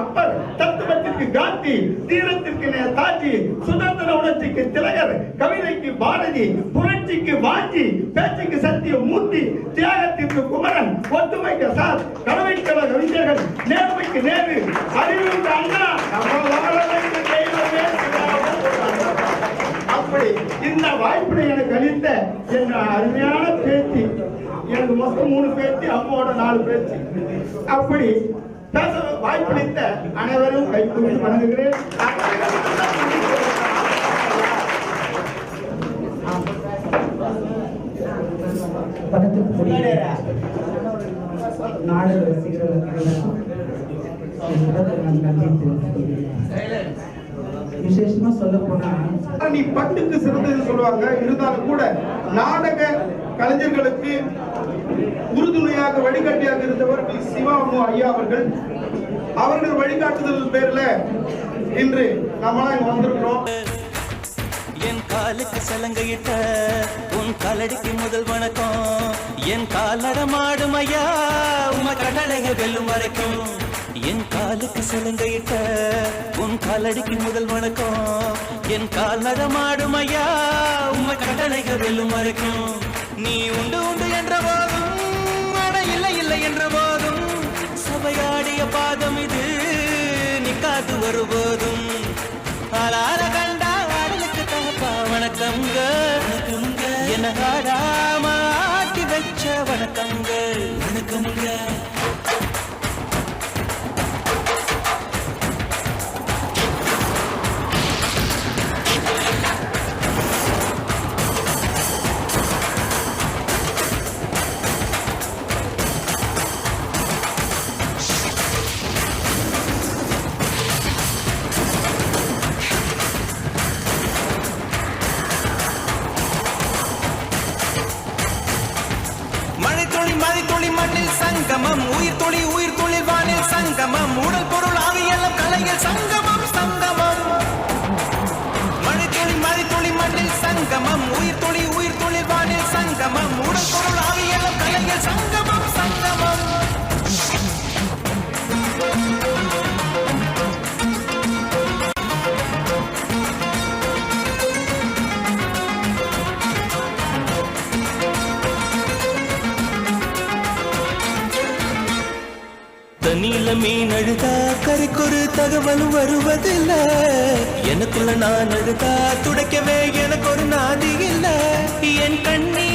அப்பர் தத்துவத்திற்கு காந்தி தீரத்திற்கு நேதாஜி சுதந்திர உணர்ச்சிக்கு திலகர் கவிதைக்கு பாரதி புரட்சிக்கு வாஞ்சி பேச்சுக்கு சத்திய மூர்த்தி தியாகத்திற்கு குமரன் ஒத்துமைக்கு சார் கடமைக்கழக கவிஞர்கள் நேர்மைக்கு நேரு அறிவுக்கு அண்ணா அப்படி இந்த வாய்ப்பினை எனக்கு அளித்த என் அருமையான பேத்தி எனக்கு மொத்தம் மூணு பேச்சு அம்மாவோட நாலு பேச்சு அப்படி பேச வாய்ப்பளித்த அனைவரும் கைக்கூடி வணங்குகிறேன். பக்கத்துக்குரிய நாடக ரசிகர்களுக்கு நன்றி தெரிவித்துக் கொள்கிறேன். சொல்ல போனா நீ பட்டுக்கு சிறந்தது சொல்லுவாங்க. இருந்தாலும் கூட நாடக கலைஞர்களுக்கு உறுதுணையாக வழிகாட்டியாக இருந்தவர் பி சிவாமு ஐயா அவர்கள். அவர்கள் வழிகாட்டுதல் பேர்ல இன்று நம்மளாம் இங்க வந்திருக்கிறோம். என் காலுக்கு சலங்கையிட்ட உன் காலடிக்கு முதல் வணக்கம். என் காலடமாடும் ஐயா உம கடலைகள் வெல்லும் வரைக்கும். என் காலுக்கு சலங்கையிட்ட உன் காலடிக்கு முதல் வணக்கம். என் கால் நடமாடும் ஐயா உம கடலைகள் வெல்லும் வரைக்கும். நீ உண்டு உண்டு என்ற போதும் அட இல்லை இல்லை என்ற போதும். சபையாடிய பாதம் இது நிக்காது வருபோதும் ஆளார கண்டா ஆடலுக்கு தகப்பா வணக்கங்க. என்ன ஆடாம ஆட்டி வச்ச வணக்கங்க. வணக்கங்க தண்ணியில மீன் அழுதா கரைக்கொரு தகவலும் வருவதில்ல. எனக்குள்ள நான் அழுதா துடைக்கவே எனக்கு ஒரு நாதி இல்ல. என் கண்ணி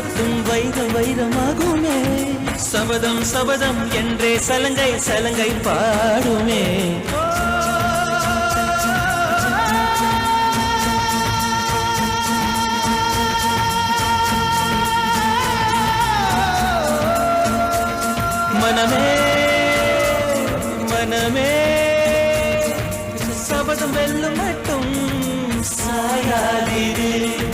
ஒவ்வொரு வைரம் வைரமாகுமே. சபதம் சபதம் என்றே சலங்கை சலங்கை பாடுமே. மனமே மனமே சபதம் வெல்லும் மட்டும் சாயாதிரு.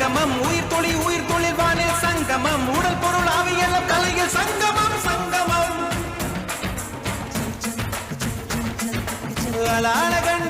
சங்கமம் உயிர் தொழில் உயிர் தொழில் வானில் சங்கமம். உடல் பொருள் ஆவியெல்லாம் கலையில் சங்கமம் சங்கமம். அலாலகன்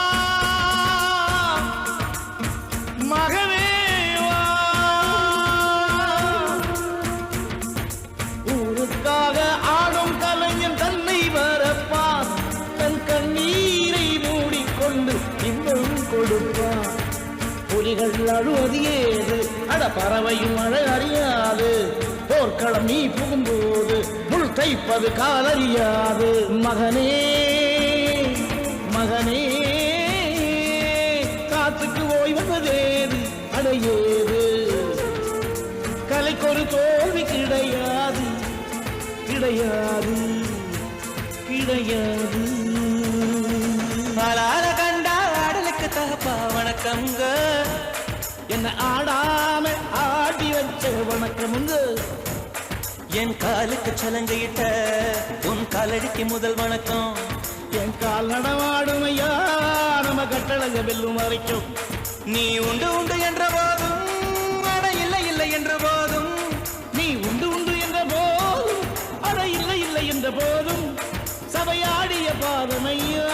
மகவே ஊருக்காக ஆடும் கலைஞன் தன்னை வரப்பான் தன் கண்ணீரை மூடிக்கொண்டு இன்னும் கொடுப்பான் புலிகள் அழுவது ஏது? அட பறவையும் அழ அறியாது. போர்க்களம் நீ புகும்போது முள் தைப்பது காலறியாது. மகனே மகனே கிடையாது கலைக்கு ஒரு தோல்வி கிடையாது. கிடையாது. கிடையாது. ஆளால கண்டா ஆடலுக்கு தகப்பா வணக்கம்ங்க. என்ன ஆடாம ஆடி வச்ச வணக்கமுங்க. என் காலுக்கு சலங்கையிட்ட உன் காலடிக்கு முதல் வணக்கம். என் கால் நடமாடும் ஐயா நம்ம கட்டழக வெல்லும் வரைக்கும். நீ உண்டு உண்டு என்ற போதும் அட இல்லை இல்லை என்ற போதும். நீ உண்டு உண்டு என்ற போதும் அட இல்லை இல்லை என்ற போதும். சபையாடிய பாதமையா